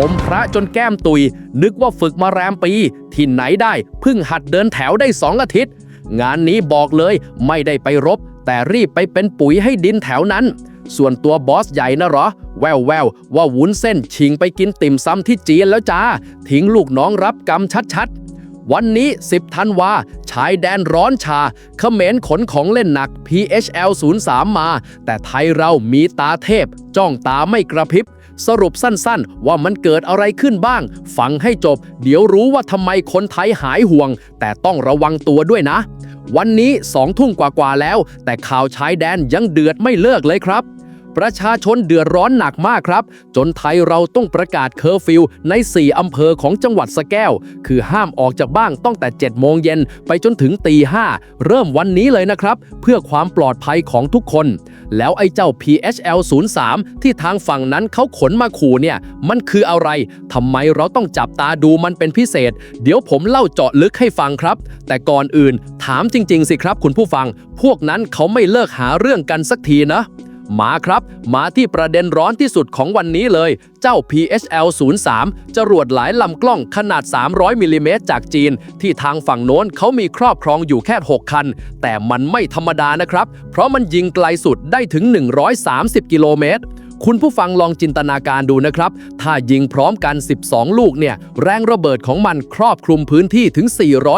อมพระจนแก้มตุย นึกว่าฝึกมาแรมปี ที่ไหนได้เพิ่งหัดเดินแถวได้สองอาทิตย์ งานนี้บอกเลยไม่ได้ไปรบ แต่รีบไปเป็นปุ๋ยให้ดินแถวนั้น ส่วนตัวบอสใหญ่นะหรอ แววแววว่าวุ้นเส้นชิงไปกินติ่มซำที่จีนแล้วจ้า ทิ้งลูกน้องรับกรรมชัดๆวันนี้ 10ธันวา ชายแดนร้อนชาเขมรขนของเล่นหนัก PHL 03 มา แต่ไทยเรามีตาเทพ จ้องตาไม่กระพริบ สรุปสั้นๆ ว่ามันเกิดอะไรขึ้นบ้าง ฟังให้จบ เดี๋ยวรู้ว่าทำไมคนไทยหายห่วง แต่ต้องระวังตัวด้วยนะ วันนี้สองทุ่มกว่าๆแล้ว แต่ข่าวชายแดนยังเดือดไม่เลิกเลยครับ ประชาชนเดือดร้อนหนักมากครับ จนไทยเราต้องประกาศเคอร์ฟิวใน 4 อำเภอของจังหวัดสแก้ว คือห้ามออกจากบ้านตั้งแต่ 7 โมงเย็นไปจนถึงตี5เริ่มวันนี้เลยนะครับ เพื่อความปลอดภัยของทุกคน แล้วไอ้เจ้า PHL 03ที่ทางฝั่งนั้นเขาขนมาขู่เนี่ย มันคืออะไรทำไมเราต้องจับตาดูมันเป็นพิเศษ เดี๋ยวผมเล่าเจาะลึกให้ฟังครับ แต่ก่อนอื่น ถามจริง ๆ สิครับ คุณผู้ฟัง พวกนั้นเขาไม่เลิกหาเรื่องกันสักทีนะ มาครับ มาที่ประเด็นร้อนที่สุดของวันนี้เลย เจ้า PHL 03จรวดหลายลำกล้องขนาด 300มิลลิเมตรจากจีน ที่ทางฝั่งโน้นเขามีครอบครองอยู่แค่ 6 คัน แต่มันไม่ธรรมดานะครับ เพราะมันยิงไกลสุดได้ถึง 130 กิโลเมตร คุณผู้ฟังลองจินตนาการดูนะครับ ถ้ายิงพร้อมกัน 12 ลูกเนี่ย แรงระเบิดของมันครอบคลุมพื้นที่ถึง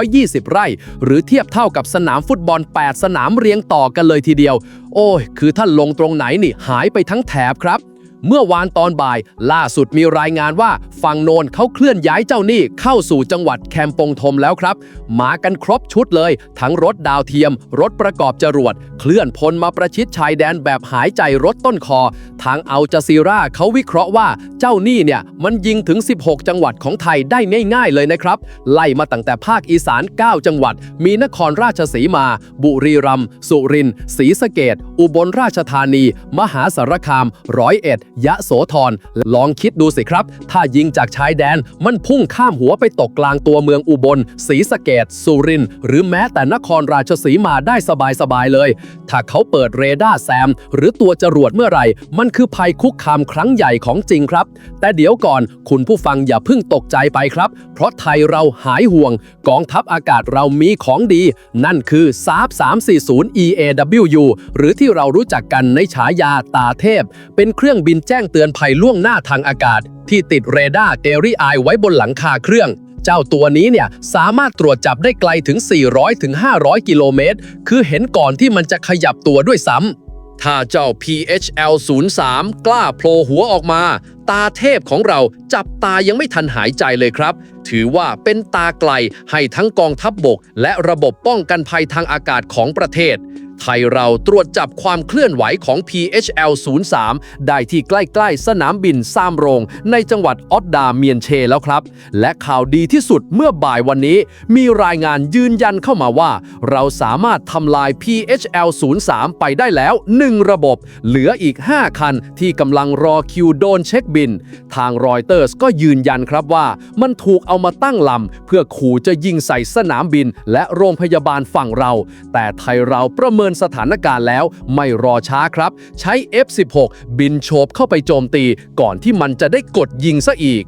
420 ไร่ หรือเทียบเท่ากับสนามฟุตบอล 8 สนามเรียงต่อกันเลยทีเดียว โอ้ย คือถ้าลงตรงไหนนี่หายไปทั้งแถบครับ เมื่อวานตอนบ่าย ล่าสุดมีรายงานว่าฝั่งโนนเขาเคลื่อนย้ายเจ้าหนี้เข้าสู่จังหวัดแคมปงทมแล้วครับ มากันครบชุดเลย ทั้งรถดาวเทียม รถประกอบจรวด เคลื่อนพลมาประชิดชายแดนแบบหายใจรถต้นคอ ทางเอัลจาซีราเขาวิเคราะห์ว่าเจ้าหนี้เนี่ยมันยิงถึง 16 จังหวัดของไทยได้ง่ายๆเลยนะครับ ไล่มาตั้งแต่ภาคอีสาน 9 จังหวัด มีนครราชสีมา บุรีรัมย์สุรินทร์ศรีสะเกดอุบลราชธานี มหาสารคามร้อยเอ็ดยะโสธรลองคิดดูสิครับ ถ้ายิงจากชายแดนมันพุ่งข้ามหัวไปตกกลางตัวเมืองอุบลศรีสะเกดสุรินทร์หรือแม้แต่นครราชสีมาได้สบายๆเลย ถ้าเขาเปิดเรดาร์แซม หรือตัวจรวดเมื่อไหร่ มันคือภัยคุกคามครั้งใหญ่ของจริงครับ แต่เดี๋ยวก่อนคุณผู้ฟังอย่าเพิ่งตกใจไปครับ เพราะไทยเราหายห่วง กองทัพอากาศเรามีของดี นั่นคือ SAP 340 EAWU หรือที่เรารู้จักกันในฉายาตาเทพ เป็นเครื่องบินแจ้งเตือนภัยล่วงหน้าทางอากาศ ที่ติดเรดาร์เดรี่ไอไว้บนหลังคาเครื่อง เจ้าตัวนี้เนี่ยสามารถตรวจจับได้ไกลถึง 400ถึง500กิโลเมตร คือเห็นก่อนที่มันจะขยับตัวด้วยซ้ำถ้าเจ้า PHL 03กล้าโผล่หัวออกมา ตาเทพของเราจับตายังไม่ทันหายใจเลยครับ ถือว่าเป็นตาไกลให้ทั้งกองทัพบบก และระบบป้องกันภัยทางอากาศของประเทศ ไทยเราตรวจจับความเคลื่อนไหวของ PHL 03ได้ที่ใกล้ๆ สนามบินซามโรง ในจังหวัดออดดาเมียนเชแล้วครับ และข่าวดีที่สุดเมื่อบ่ายวันนี้ มีรายงานยืนยันเข้ามาว่า เราสามารถทำลาย PHL 03ไปได้แล้ว 1 ระบบ เหลืออีก 5 คันที่กำลังรอคิวโดนเช็คบิน ทางรอยเตอร์สก็ยืนยันครับว่ามันถูกเอามาตั้งลำเพื่อขู่จะยิงใส่สนามบิน และโรงพยาบาลฝั่งเรา แต่ไทยเราประเมิมินสถานการณ์แล้วไม่รอช้าครับ ใช้ F16 บินโฉบเข้าไปโจมตี ก่อนที่มันจะได้กดยิงซะอีก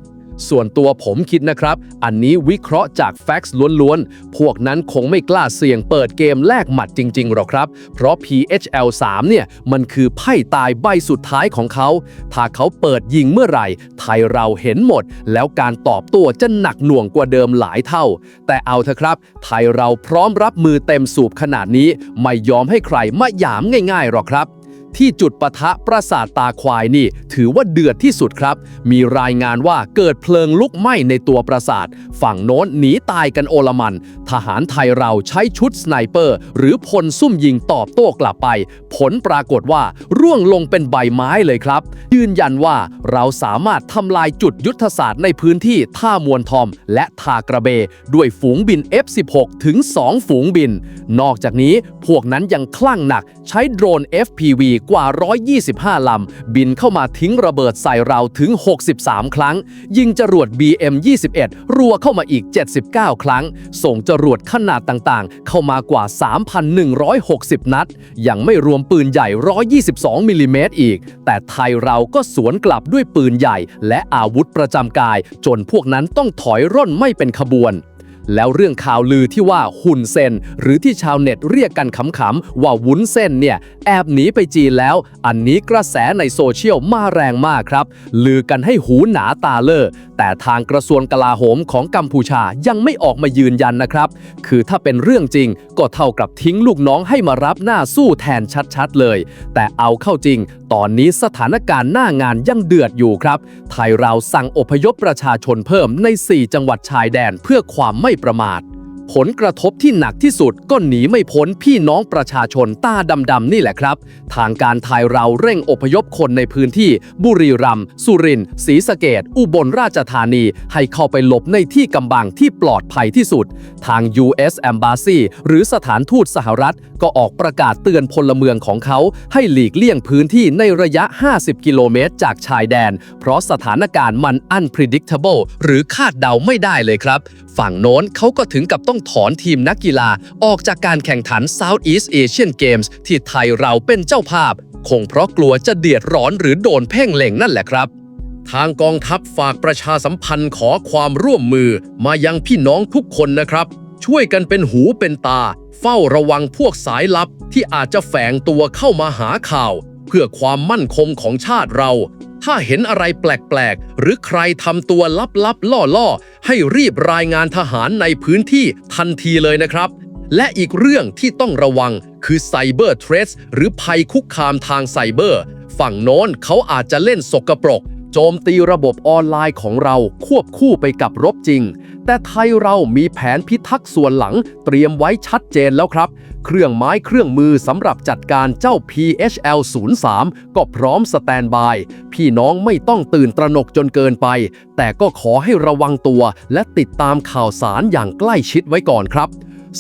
ส่วนตัวผมคิดนะครับ อันนี้วิเคราะห์จากแฟกซ์ล้วนๆ พวกนั้นคงไม่กล้าเสี่ยงเปิดเกมแลกหมัดจริงๆหรอกครับ เพราะ PHL 3 เนี่ย มันคือไพ่ตายใบสุดท้ายของเขา ถ้าเขาเปิดยิงเมื่อไหร่ ไทยเราเห็นหมด แล้วการตอบตัวจะหนักหน่วงกว่าเดิมหลายเท่า แต่เอาเถอะครับ ไทยเราพร้อมรับมือเต็มสูบขนาดนี้ ไม่ยอมให้ใครมาหยามง่ายๆหรอกครับ ที่จุดปะทะปราสาทตาควายนี่ ถือว่าเดือดที่สุดครับ มีรายงานว่าเกิดเพลิงลุกไหม้ในตัวปราสาท ฝั่งโน้นหนีตายกันโอลมัน ทหารไทยเราใช้ชุดสไนเปอร์ หรือพลซุ่มยิงตอบโต้กลับไป ผลปรากฏว่าร่วงลงเป็นใบไม้เลยครับ ยืนยันว่าเราสามารถทำลายจุดยุทธศาสตร์ในพื้นที่ท่ามวนทอม และทากระเบ ด้วยฝูงบิน F16 ถึง 2 ฝูงบิน นอกจากนี้พวกนั้นยังคลั่งหนักใช้โดรน FPV กว่า 125 ลำ บินเข้ามาทิ้งระเบิดใส่เราถึง 63 ครั้ง ยิงจรวด BM-21 รัวเข้ามาอีก 79 ครั้ง ส่งจรวดขนาดต่างๆ เข้ามากว่า 3,160 นัด ยังไม่รวมปืนใหญ่ 122 มิลลิเมตรอีก แต่ไทยเราก็สวนกลับด้วยปืนใหญ่ และอาวุธประจำกาย จนพวกนั้นต้องถอยร่นไม่เป็นขบวน แล้วเรื่องข่าวลือที่ว่าหุ่นเซนหรือที่ชาวเน็ตเรียกกันขำๆว่าวุ้นเส้นเนี่ยแอบหนีไปจีนแล้ว อันนี้กระแสในโซเชียลมาแรงมากครับ ลือกันให้หูหนาตาเลอแต่ทางกระทรวงกลาโหมของกัมพูชายังไม่ออกมายืนยันนะครับ คือถ้าเป็นเรื่องจริงก็เท่ากับทิ้งลูกน้องให้มารับหน้าสู้แทนชัดๆเลย แต่เอาเข้าจริง ตอนนี้สถานการณ์หน้างานยังเดือดอยู่ครับ ไทยเราสั่งอพยพประชาชนเพิ่มใน 4 จังหวัดชายแดนเพื่อความไม่ประมาท ผลกระทบที่หนักที่สุดก็หนีไม่พ้นพี่น้องประชาชนตาดำๆนี่แหละครับ ทางการไทยเราเร่งอพยพคนในพื้นที่ บุรีรัมย์สุรินทร์ศรีสะเกดอุบลราชธานี ให้เข้าไปหลบในที่กำบังที่ปลอดภัยที่สุด ทาง U.S. Embassy หรือสถานทูตสหรัฐ ก็ออกประกาศเตือนพลเมืองของเขา ให้หลีกเลี่ยงพื้นที่ในระยะ 50 กิโลเมตร จากชายแดน เพราะสถานการณ์มัน unpredictable หรือคาดเดาไม่ได้เลยครับ ฝั่งโน้นเขาก็ถึงกับต้องถอนทีมนักกีฬาออกจากการแข่งขัน Southeast Asian Games ที่ไทยเราเป็นเจ้าภาพ คงเพราะกลัวจะเดือดร้อนหรือโดนเพ่งเล็งนั่นแหละครับทางกองทัพฝากประชาสัมพันธ์ขอความร่วมมือมายังพี่น้องทุกคนนะครับ ช่วยกันเป็นหูเป็นตา เฝ้าระวังพวกสายลับที่อาจจะแฝงตัวเข้ามาหาข่าว เพื่อความมั่นคงของชาติเรา ถ้าเห็นอะไรแปลกๆ หรือใครทำตัวลับๆ ล่อๆ ให้รีบรายงานทหารในพื้นที่ทันทีเลยนะครับ และอีกเรื่องที่ต้องระวังคือไซเบอร์เทรสหรือภัยคุกคามทางไซเบอร์ ฝั่งโน้นเขาอาจจะเล่นสกปรก โจมตีระบบออนไลน์ของเราควบคู่ไปกับรบจริง แต่ไทยเรามีแผนพิทักษ์ส่วนหลังเตรียมไว้ชัดเจนแล้วครับ เครื่องไม้เครื่องมือสำหรับจัดการเจ้า PHL 03ก็พร้อมสแตนบาย พี่น้องไม่ต้องตื่นตระหนกจนเกินไป แต่ก็ขอให้ระวังตัวและติดตามข่าวสารอย่างใกล้ชิดไว้ก่อนครับ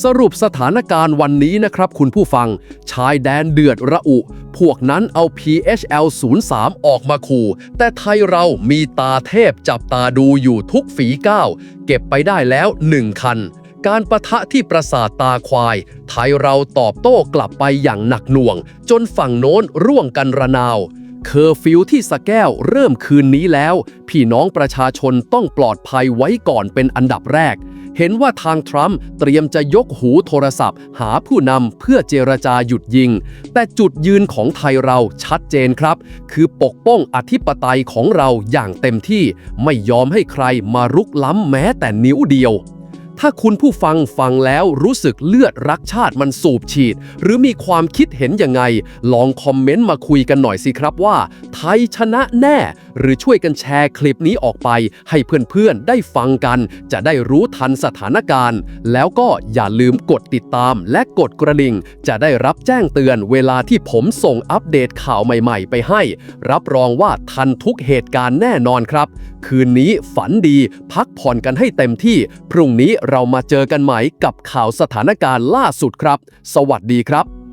สรุปสถานการณ์วันนี้นะครับคุณผู้ฟัง ชายแดนเดือดระอุ พวกนั้นเอา PHL 03 ออกมาขู่ แต่ไทยเรามีตาเทพจับตาดูอยู่ทุกฝีก้าว เก็บไปได้แล้ว 1 คัน การประทะที่ประสาทตาควาย ไทยเราตอบโต้กลับไปอย่างหนักหน่วง จนฝั่งโน้นร่วงกันระนาวเคอร์ฟิวที่สะแก้วเริ่มคืนนี้แล้ว พี่น้องประชาชนต้องปลอดภัยไว้ก่อนเป็นอันดับแรก เห็นว่าทางทรัมป์เตรียมจะยกหูโทรศัพท์ หาผู้นำเพื่อเจรจาหยุดยิง แต่จุดยืนของไทยเราชัดเจนครับ คือปกป้องอธิปไตยของเราอย่างเต็มที่ ไม่ยอมให้ใครมารุกล้ำแม้แต่นิ้วเดียว ถ้าคุณผู้ฟังฟังแล้วรู้สึกเลือดรักชาติมันสูบฉีด หรือมีความคิดเห็นยังไง ลองคอมเมนต์มาคุยกันหน่อยสิครับว่า ไทยชนะแน่ หรือช่วยกันแชร์คลิปนี้ออกไป ให้เพื่อนๆได้ฟังกัน จะได้รู้ทันสถานการณ์ แล้วก็อย่าลืมกดติดตามและกดกระดิ่ง จะได้รับแจ้งเตือนเวลาที่ผมส่งอัปเดตข่าวใหม่ๆ ไปให้ รับรองว่าทันทุกเหตุการณ์แน่นอนครับ คืนนี้ฝันดี พักผ่อนกันให้เต็มที่ พรุ่งนี้เรามาเจอกันใหม่กับข่าวสถานการณ์ล่าสุดครับ สวัสดีครับ